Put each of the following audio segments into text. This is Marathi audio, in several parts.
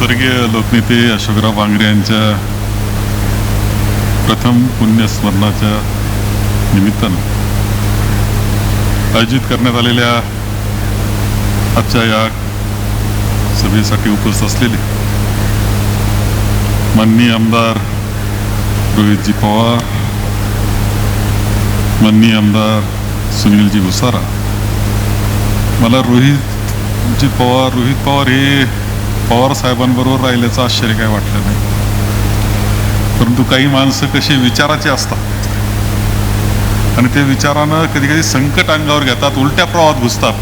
स्वर्गीय लोकनेते अशोकराव बांगरे यांच्या प्रथम पुण्यस्मरणाच्या निमित्तानं आयोजित करण्यात आलेल्या आजच्या या सभेसाठी उपस्थित असलेले माननीय आमदार रोहितजी पवार माननीय आमदार सुनीलजी भुसारा मला रोहितजी पवार रोहित पवार हे पवार साहेबांबरोबर राहिल्याचं आश्चर्य काय वाटलं नाही. परंतु काही माणसं कशी विचाराचे असतात. आणि ते विचारानं कधी कधी संकट अंगावर घेतात उलट्या प्रवाहात घुसतात.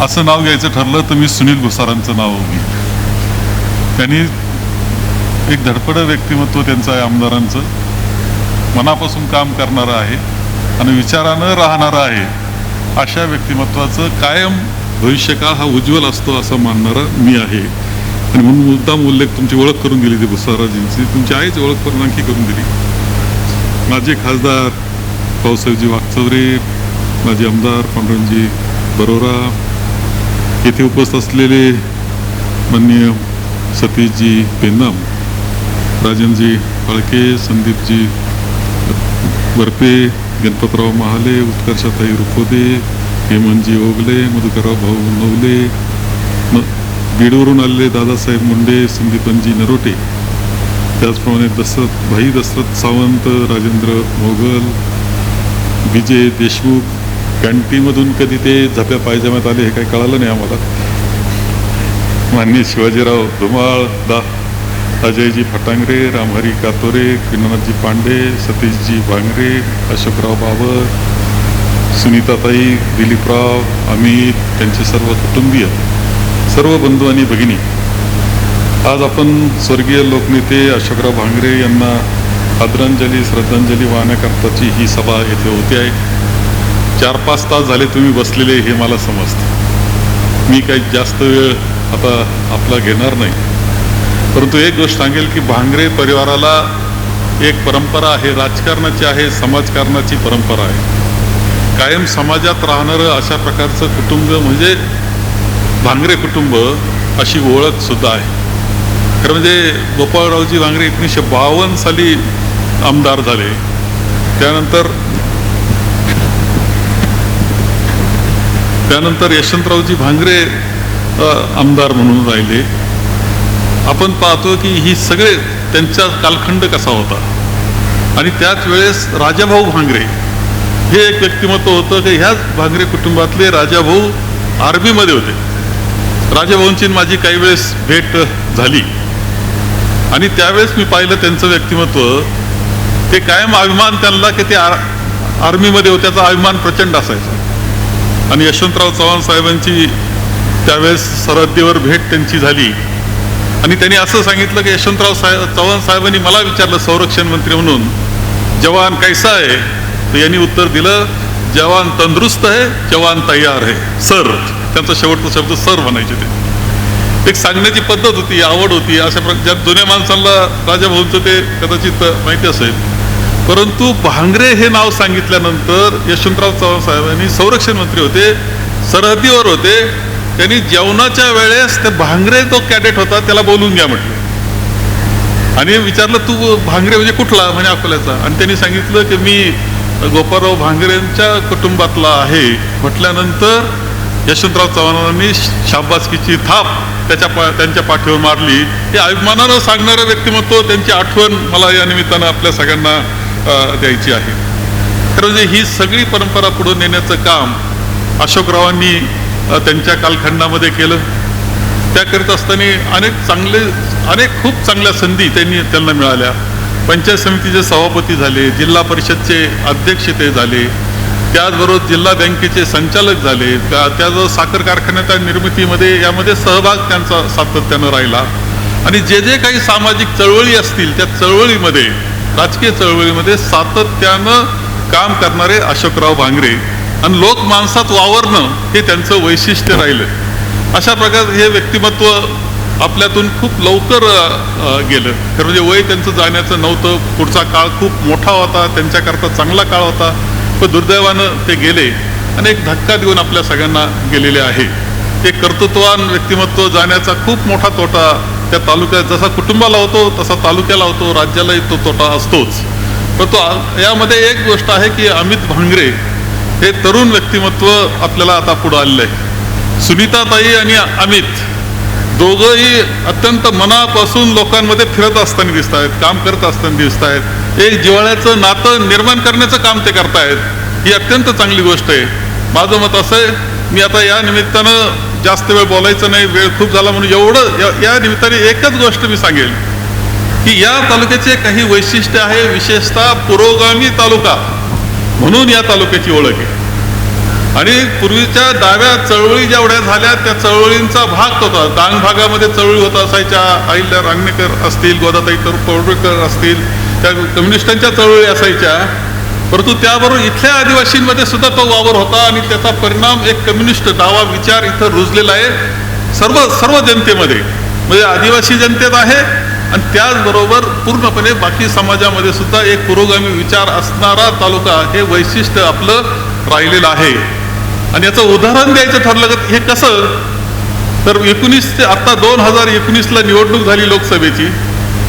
असं नाव घ्यायचं ठरलं तर मी सुनील घुसारांचं नाव घेईन. त्यांनी एक धडपड व्यक्तिमत्व त्यांचं आहे आमदारांचं. मनापासून काम करणारं आहे. आणि विचारानं राहणारं आहे. अशा व्यक्तिमत्वाचं कायम भविष्यकाळ हा उज्ज्वल असतो असं मानणारा मी आहे. आणि म्हणून मुद्दाम उल्लेख तुमची ओळख करून दिली ती भुसाराजींची तुमची आईच ओळख करून आणखी करून दिली. माझे खासदार पावसाहेबजी वागचौरे माझे आमदार पांडुरंगजी बरोरा येथे उपस्थित असलेले माननीय सतीशजी पेंदाम राजनजी फाळके संदीपजी बर्पे गणपतराव महाले उत्कर्षताई रुखोदे हेमंतजी म्हणजे ओगले मधुकरराव भाऊ नवले म बीडवरून आलेले दादासाहेब मुंडे संदीपनजी नरोटे. त्याचप्रमाणे दशरथ भाई दशरथ सावंत राजेंद्र मोगल विजय देशमुख कॅन्टीमधून कधी ते झप्या पायजम्यात आले हे काही कळालं नाही आम्हाला. माननीय शिवाजीराव धुमाळ दा अजयजी फटांगरे रामहरी कातोरे कृनाथजी पांडे सतीशजी भांगरे अशोकराव बाबर सुनीताताई दिलीपराव अमित त्यांचे सर्व कुटुंबीय सर्व बंधू आणि भगिनी. आज आपण स्वर्गीय लोकनेते अशोकराव भांगरे यांना आदरांजली श्रद्धांजली वाहण्याकरताची ही सभा येथे होते आहे. चार पाच तास झाले तुम्ही बसलेले हे मला समजतं. मी काही जास्त वेळ आता आपला घेणार नाही. परंतु एक गोष्ट सांगेल की भांगरे परिवाराला एक परंपरा आहे राजकारणाची आहे समाजकारणाची परंपरा आहे. कायम समाजात राहणारं अशा प्रकारचं कुटुंब म्हणजे भांगरे कुटुंब अशी ओळख सुद्धा आहे. खरं म्हणजे गोपाळरावजी भांगरे एकोणीसशे बावन्न साली आमदार झाले. त्यानंतर त्यानंतर यशवंतरावजी भांगरे आमदार म्हणून राहिले. आपण पाहतो की ही सगळे त्यांचा कालखंड कसा होता? आणि त्याच वेळेस राजाभाऊ भांगरे हे एक व्यक्तिमत्व होतं की ह्याच भांगरे कुटुंबातले राजाभाऊ आर्मीमध्ये होते. राजाभाऊंची माझी काही वेळेस भेट झाली. आणि त्यावेळेस मी पाहिलं त्यांचं व्यक्तिमत्व ते कायम अभिमान त्यांना की ते आर आर्मीमध्ये होत्याचा त्याचा अभिमान प्रचंड असायचा. आणि यशवंतराव चव्हाण साहेबांची त्यावेळेस सरहद्दीवर भेट त्यांची झाली. आणि त्यांनी असं सांगितलं की यशवंतराव साहेब चव्हाण साहेबांनी मला विचारलं संरक्षण मंत्री म्हणून जवान कैसा आहे तर यांनी उत्तर दिलं जवान तंदुरुस्त आहे जवान तयार आहे. सर त्यांचा शेवटचा शब्द सर म्हणायचे ते. एक सांगण्याची पद्धत होती आवड होती अशा प्रकार ज्या जुन्या माणसांना राजाभाऊंचं ते कदाचित माहिती असेल. परंतु भांगरे हे नाव सांगितल्यानंतर यशवंतराव चव्हाण साहेबांनी संरक्षण मंत्री होते सरहद्दीवर होते. त्यांनी जेवणाच्या वेळेस ते भांगरे तो कॅडेट होता त्याला बोलून घ्या म्हटलं. आणि विचारलं तू भांगरे म्हणजे कुठला? म्हणे अकोल्याचा. आणि त्यांनी सांगितलं की मी गोपाळराव भांगरेंच्या कुटुंबातला आहे. म्हटल्यानंतर यशवंतराव चव्हाणांनी शाबासकीची थाप त्याच्या पा त्यांच्या पाठीवर मारली. हे अभिमानानं सांगणारं व्यक्तिमत्व त्यांची आठवण मला या निमित्तानं आपल्या सगळ्यांना द्यायची आहे. तर म्हणजे ही सगळी परंपरा पुढे नेण्याचं काम अशोकरावांनी त्यांच्या कालखंडामध्ये केलं. त्या करीत असताना अनेक चांगले अनेक खूप चांगल्या संधी त्यांनी त्यांना मिळाल्या. पंचायत समितीचे सभापती झाले जिल्हा परिषदचे अध्यक्ष ते झाले. त्याचबरोबर जिल्हा बँकेचे संचालक झाले. त्या त्याचबरोबर साखर कारखान्याच्या निर्मितीमध्ये यामध्ये सहभाग त्यांचा सातत्यानं राहिला. आणि जे जे काही सामाजिक चळवळी असतील त्या चळवळीमध्ये राजकीय चळवळीमध्ये सातत्यानं काम करणारे अशोकराव भांगरे आणि लोक माणसात वावरणं हे त्यांचं वैशिष्ट्य राहिलं. अशा प्रकारे हे व्यक्तिमत्व आपल्यातून खूप लवकर गेलं. खरं म्हणजे वय त्यांचं जाण्याचं नव्हतं. पुढचा काळ खूप मोठा होता. त्यांच्याकरता चांगला काळ होता. पण दुर्दैवानं ते गेले. आणि एक धक्का देऊन आपल्या सगळ्यांना गेलेले आहे. ते कर्तृत्वान व्यक्तिमत्व जाण्याचा खूप मोठा तोटा त्या तालुक्यात जसा कुटुंबाला होतो तसा तालुक्याला होतो राज्यालाही तो तोटा असतोच. पण तो यामध्ये एक गोष्ट आहे की अमित भांगरे हे तरुण व्यक्तिमत्व आपल्याला आता पुढं आलेलं आहे. सुनीताताई आणि अमित दोघंही अत्यंत मनापासून लोकांमध्ये फिरत असताना दिसत आहेत काम करत असताना दिसत आहेत एक जिव्हाळ्याचं नातं निर्माण करण्याचं काम ते करतायत ही अत्यंत चांगली गोष्ट आहे. माझं मत असं आहे मी आता या निमित्तानं जास्त वेळ बोलायचं नाही वेळ खूप झाला म्हणून एवढं या- या निमित्ताने एकच गोष्ट मी सांगेल की या तालुक्याचे काही वैशिष्ट्य आहे विशेषतः पुरोगामी तालुका म्हणून या तालुक्याची ओळख आहे. आणि पूर्वीच्या डाव्या चळवळी जेवढ्या झाल्या त्या चळवळींचा भाग होता. डांग भागामध्ये चळवळी होत असायच्या. अहिल्या रांगणेकर असतील गोदाताई तर पौडवेकर असतील त्या कम्युनिस्टांच्या चळवळी असायच्या. परंतु त्याबरोबर इथल्या आदिवासींमध्ये सुद्धा तो वावर होता आणि त्याचा परिणाम एक कम्युनिस्ट डावा विचार इथं रुजलेला आहे सर्व सर्व जनतेमध्ये. म्हणजे आदिवासी जनतेत आहे आणि त्याचबरोबर पूर्णपणे बाकी समाजामध्ये सुद्धा एक पुरोगामी विचार असणारा तालुका हे वैशिष्ट्य आपलं राहिलेलं आहे. आणि याचं उदाहरण द्यायचं ठरलं तर हे कसं? तर एकोणीस ते आता दोन हजार एकोणीसला निवडणूक झाली लोकसभेची.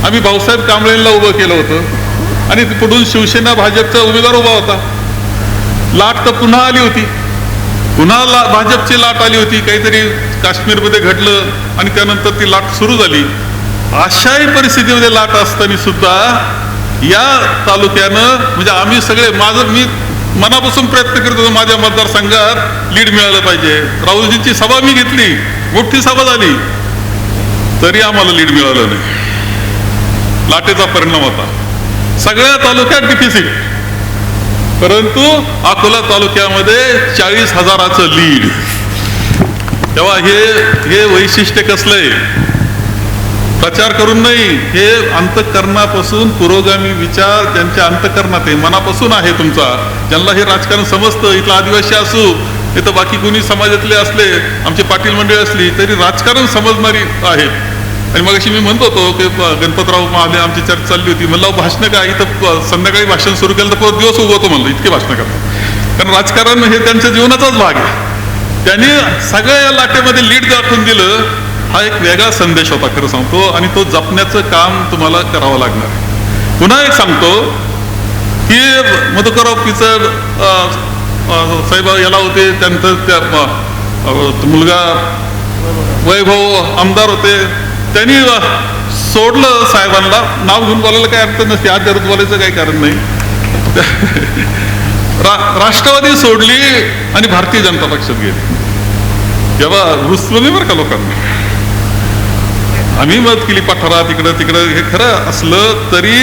आम्ही भाऊसाहेब कांबळेंना उभं केलं होतं. आणि पुढून शिवसेना भाजपचा उमेदवार उभा होता. लाट तर पुन्हा आली होती. पुन्हा ला भाजपची लाट आली होती. काहीतरी काश्मीरमध्ये घडलं आणि त्यानंतर ती लाट सुरू झाली. अशाही परिस्थितीमध्ये लाट असताना सुद्धा या तालुक्यानं म्हणजे आम्ही सगळे माझं मी मनापासून प्रयत्न करत होतो माझ्या मतदारसंघात लीड मिळालं पाहिजे. राहुलजींची सभा मी घेतली. मोठी सभा झाली. तरी आम्हाला लीड मिळालं नाही. लाटेचा परिणाम होता. सगळ्या तालुक्यात डिफिसिट परंतु अकोला तालुक्यामध्ये चाळीस हजाराचं लीड तेव्हा हे हे वैशिष्ट्य कसलंय? प्रचार करून नाही हे अंतकरणापासून पुरोगामी विचार त्यांच्या अंतकरणात आहे मनापासून आहे तुमचा. ज्यांना हे राजकारण समजतं इथला आदिवासी असू इथं बाकी कुणी समाजातले असले आमचे पाटील मंडळी असली तरी राजकारण समजणारी आहेत आणि मग अशी मी म्हणत होतो की गणपतराव महाले आमची चर्चा चालली होती. म्हणलं भाषण भाषणं काय? इथं संध्याकाळी भाषण सुरू केलं तर परत दिवस उगवतो म्हणलं इतके भाषणं करतात. कारण राजकारण हे त्यांच्या जीवनाचाच भाग आहे. त्यांनी सगळ्या या लाटेमध्ये लीड दाखवून दिलं हा एक वेगळा संदेश होता खरं सांगतो आणि तो जपण्याचं काम तुम्हाला करावं लागणार. आहे. पुन्हा एक सांगतो की मधुकरराव पिचड साहेब याला होते त्यांचं त्या मुलगा वैभव आमदार होते. त्यांनी सोडलं साहेबांना. नाव घेऊन बोलायला काही अर्थ नसते आज जरूर बोलायचं काही कारण नाही. रा- राष्ट्रवादी सोडली आणि भारतीय जनता पक्षात गेली. तेव्हा रुसलो नाही बरं का लोकांना? आम्ही मत केली पठारा तिकडं तिकडं. हे खरं असलं तरी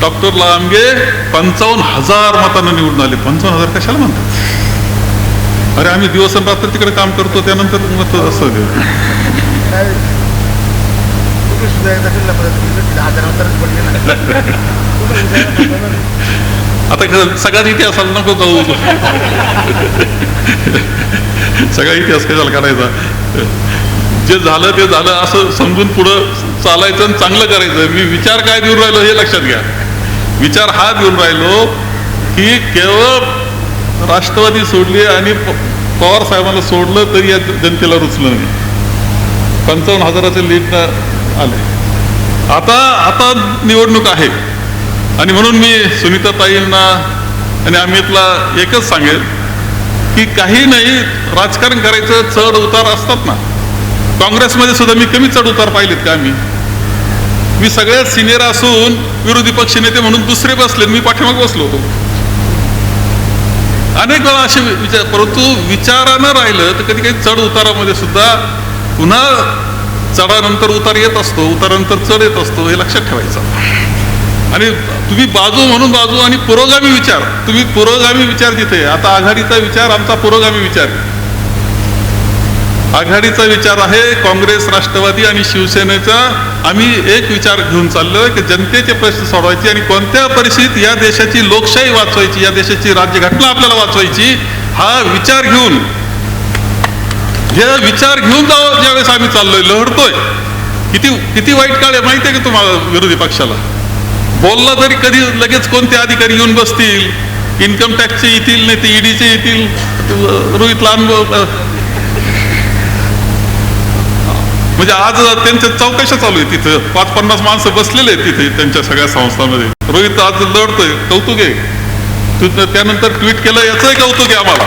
डॉक्टर लांबगे पंचावन्न हजार मतांना निवडून आले. पंचावन्न हजार कशाला म्हणतात? अरे आम्ही दिवस रात्र तिकडे काम करतो त्यानंतर मत असं आता सगळ्यात इतिहास इतिहासाला नको जाऊ. सगळा इतिहास कशाला करायचा जे झालं ते झालं असं समजून पुढं चालायचं आणि चांगलं करायचं. मी विचार काय देऊन राहिलो हे लक्षात घ्या. विचार हा देऊन राहिलो की केवळ राष्ट्रवादी सोडली आणि प- पवार साहेबांना सोडलं तरी या जनतेला रुचलं नाही. पंचावन्न हजाराचे लीड आले. आता आता निवडणूक आहे. आणि म्हणून मी सुनीता ताईंना आणि अमितला एकच सांगेल की काही नाही राजकारण करायचं चढ उतार असतात ना. काँग्रेसमध्ये सुद्धा मी कमी चढ उतार पाहिलेत का मी मी सगळ्यात सिनियर असून विरोधी पक्ष नेते म्हणून दुसरे बसले मी पाठीमाग बसलो होतो. अनेक वेळा असे विचार परंतु विचारानं राहिलं तर कधी काही चढ उतारामध्ये सुद्धा पुन्हा चढानंतर उतार येत असतो उतारानंतर चढ येत असतो हे लक्षात ठेवायचं. आणि तुम्ही बाजू म्हणून बाजू आणि पुरोगामी विचार. तुम्ही पुरोगामी विचार जिथे आता आघाडीचा विचार आमचा पुरोगामी विचार. आहे. आघाडीचा विचार आहे काँग्रेस राष्ट्रवादी आणि शिवसेनेचा. आम्ही एक विचार घेऊन चाललोय की जनतेचे प्रश्न सोडवायचे आणि कोणत्या परिस्थितीत या देशाची लोकशाही वाचवायची या देशाची राज्यघटना आपल्याला वाचवायची हा विचार घेऊन. हे विचार घेऊन जावं ज्यावेळेस आम्ही चाललोय लढतोय. किती किती वाईट काळ आहे माहिती आहे का तुम्हाला विरोधी पक्षाला? बोलला तरी कधी लगेच कोणते अधिकारी येऊन बसतील? इन्कम टॅक्सचे येतील नाही ते ईडीचे येतील. रोहित लहान म्हणजे आज त्यांच्या चौकशा चालू आहे तिथं पाच पन्नास माणसं बसलेले आहेत तिथे त्यांच्या सगळ्या संस्थांमध्ये. रोहित आज लढतोय कौतुक आहे. त्यानंतर ट्विट केलं याचंही कौतुक आहे आम्हाला.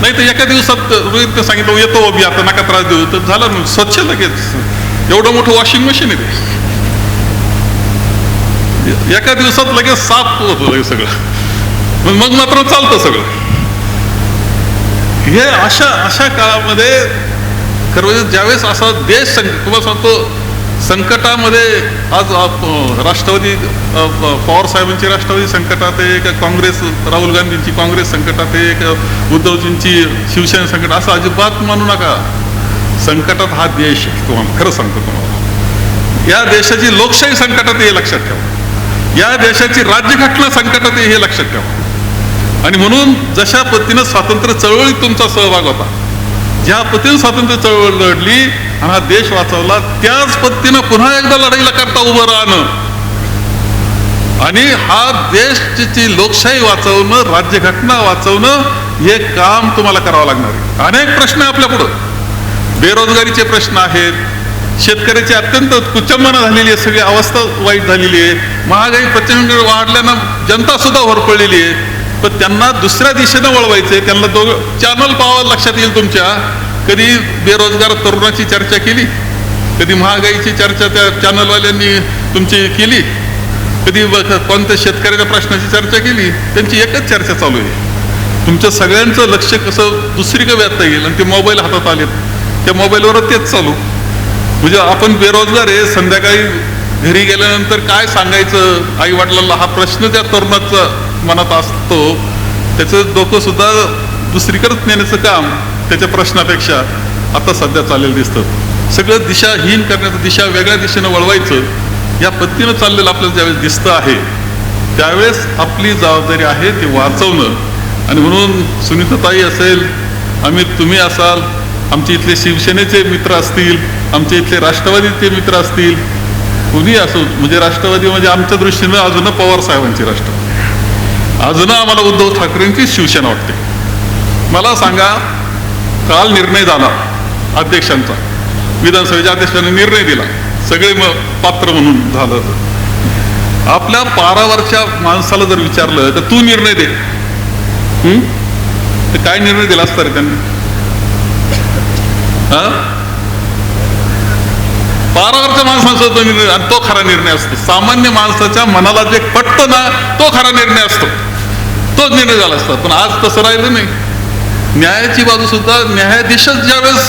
नाही तर एका दिवसात रोहितने सांगितलं येतो मी आता नका त्रास देऊ. तर झालं स्वच्छ लगेच. एवढं मोठं वॉशिंग मशीन आहे एका दिवसात लगेच साफ होतं सगळं. मग मग मात्र चालतं सगळं. हे अशा अशा काळामध्ये खरं म्हणजे ज्यावेळेस असा देश संक तुम्हाला सांगतो संकटामध्ये आज राष्ट्रवादी पवार साहेबांची राष्ट्रवादी संकटात आहे का काँग्रेस राहुल गांधींची काँग्रेस संकटात आहे का उद्धवजींची शिवसेना संकट असं अजिबात मानू नका. संकटात हा देश आहे तुम्हाला खरं सांगतो तुम्हाला. या देशाची लोकशाही संकटात हे लक्षात ठेवा. या देशाची राज्यघटना संकटात हे लक्षात ठेवा. आणि म्हणून जशा पद्धतीनं स्वातंत्र्य चळवळीत तुमचा सहभाग होता ज्या पद्धतीने स्वातंत्र्य चळवळ लढली आणि हा देश वाचवला त्याच पद्धतीनं पुन्हा एकदा लढाईला करता उभं राहणं. आणि हा देशची लोकशाही वाचवणं राज्यघटना वाचवणं हे काम तुम्हाला करावं लागणार आहे. अनेक प्रश्न आहे आपल्या पुढं. बेरोजगारीचे प्रश्न आहेत. शेतकऱ्याची अत्यंत कुचंबना झालेली आहे सगळी अवस्था वाईट झालेली आहे. महागाई प्रचंड वाढल्यानं जनता सुद्धा होरपळलेली आहे. पण त्यांना दुसऱ्या दिशेनं वळवायचंय. त्यांना तो चॅनल पावर लक्षात येईल तुमच्या. कधी बेरोजगार तरुणाची चर्चा केली? कधी महागाईची चर्चा त्या चॅनलवाल्यांनी तुमची केली? कधी कोणत्या शेतकऱ्याच्या प्रश्नाची चर्चा केली? त्यांची एकच चर्चा चालू आहे. तुमच्या सगळ्यांचं लक्ष कसं दुसरीकडे व्यापता येईल आणि ते मोबाईल हातात आलेत. त्या मोबाईलवर तेच चालू. म्हणजे आपण बेरोजगार आहे संध्याकाळी घरी गेल्यानंतर काय सांगायचं? आई वडिलांना हा प्रश्न त्या तरुणाचा. मनात असतो त्याचं डोकं सुद्धा दुसरीकडेच नेण्याचं काम त्याच्या प्रश्नापेक्षा आता सध्या चाललेलं दिसतं. सगळं दिशाहीन करण्याचं दिशा वेगळ्या दिशेनं वळवायचं या पद्धतीनं चाललेलं आपल्याला ज्यावेळेस दिसतं आहे त्यावेळेस आपली जबाबदारी आहे ती वाचवणं. आणि म्हणून सुनीताताई असेल अमित तुम्ही असाल आमचे इथले शिवसेनेचे मित्र असतील आमचे इथले राष्ट्रवादीचे मित्र असतील कुणी असो म्हणजे राष्ट्रवादी म्हणजे आमच्या दृष्टीनं अजून पवार साहेबांची राष्ट्रवादी. अजून आम्हाला उद्धव ठाकरेंची शिवसेना वाटते. मला सांगा काल निर्णय झाला अध्यक्षांचा. विधानसभेच्या अध्यक्षांनी निर्णय दिला. सगळे मग पात्र म्हणून झालं आपल्या पारावरच्या माणसाला जर विचारलं तर तू निर्णय दे. तर काय निर्णय दिला असता रे त्यांनी? हा? पारावरच्या माणसाचा तो निर्णय आणि तो खरा निर्णय असतो. सामान्य माणसाच्या मनाला जे पटतं ना तो खरा निर्णय असतो. तोच निर्णय झाला असता. पण आज तसं राहिलं नाही. न्यायाची बाजू सुद्धा न्यायाधीशच ज्यावेळेस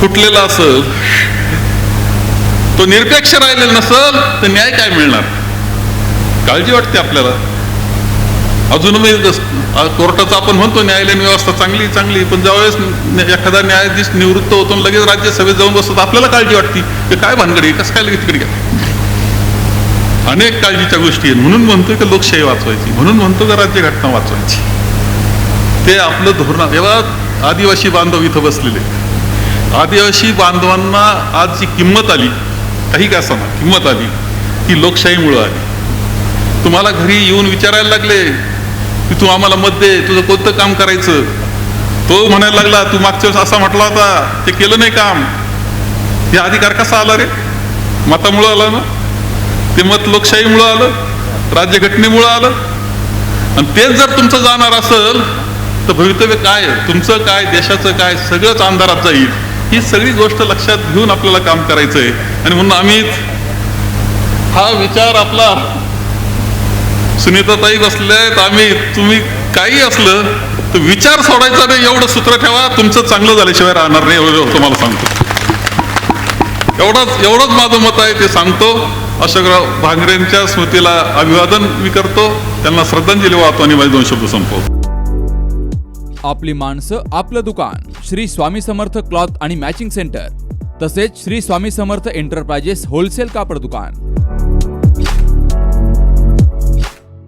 फुटलेला असेल तो निरपेक्ष राहिलेला नसेल तर न्याय काय मिळणार? काळजी वाटते आपल्याला. अजून कोर्टाचा आपण म्हणतो न्यायालयीन व्यवस्था चांगली चांगली पण ज्यावेळेस एखादा न्यायाधीश निवृत्त होतो लगेच राज्यसभेत जाऊन बसतो आपल्याला काळजी वाटते? की काय भानगडी कसं काय लगेच तिकडे अनेक काळजीच्या गोष्टी आहेत. म्हणून म्हणतोय की लोकशाही वाचवायची? म्हणून म्हणतो का राज्यघटना वाचवायची? ते आपलं धोरण तेव्हा आदिवासी बांधव इथं बसलेले आदिवासी बांधवांना आज जी किंमत आली काही का असताना किंमत आली ती लोकशाहीमुळं आली. तुम्हाला घरी येऊन विचारायला लागले की तू आम्हाला मत दे तुझं कोणतं काम करायचं? तो म्हणायला लागला तू मागच्या वेळेस असा म्हटला होता ते केलं नाही काम. हे अधिकार कसा आला रे? मतामुळं आला ना? ते मत लोकशाहीमुळं आलं राज्यघटनेमुळं आलं. आणि तेच जर तुमचं जाणार असेल तर भवितव्य काय? तुमचं काय? देशाचं काय? सगळंच अंधारात जाईल. ही सगळी गोष्ट लक्षात घेऊन आपल्याला काम करायचं आहे आणि म्हणून आम्ही हा विचार आपला सुनीताताई बसले आहेत. आम्ही तुम्ही काही असलं तर विचार सोडायचा नाही. एवढं सूत्र ठेवा. तुमचं चांगलं झाल्याशिवाय राहणार नाही. एवढं तुम्हाला सांगतो. एवढंच एवढंच माझं मत आहे. ते सांगतो. अशोकराव भांगरेंच्या स्मृतीला अभिवादन मी करतो. त्यांना श्रद्धांजली वाहतो आणि माझे दोन शब्द संपवतो. आपली माणसं आपलं दुकान. श्री स्वामी समर्थ क्लॉथ आणि मॅचिंग सेंटर. तसेच श्री स्वामी समर्थ एंटरप्राइजेस होलसेल कापड दुकान.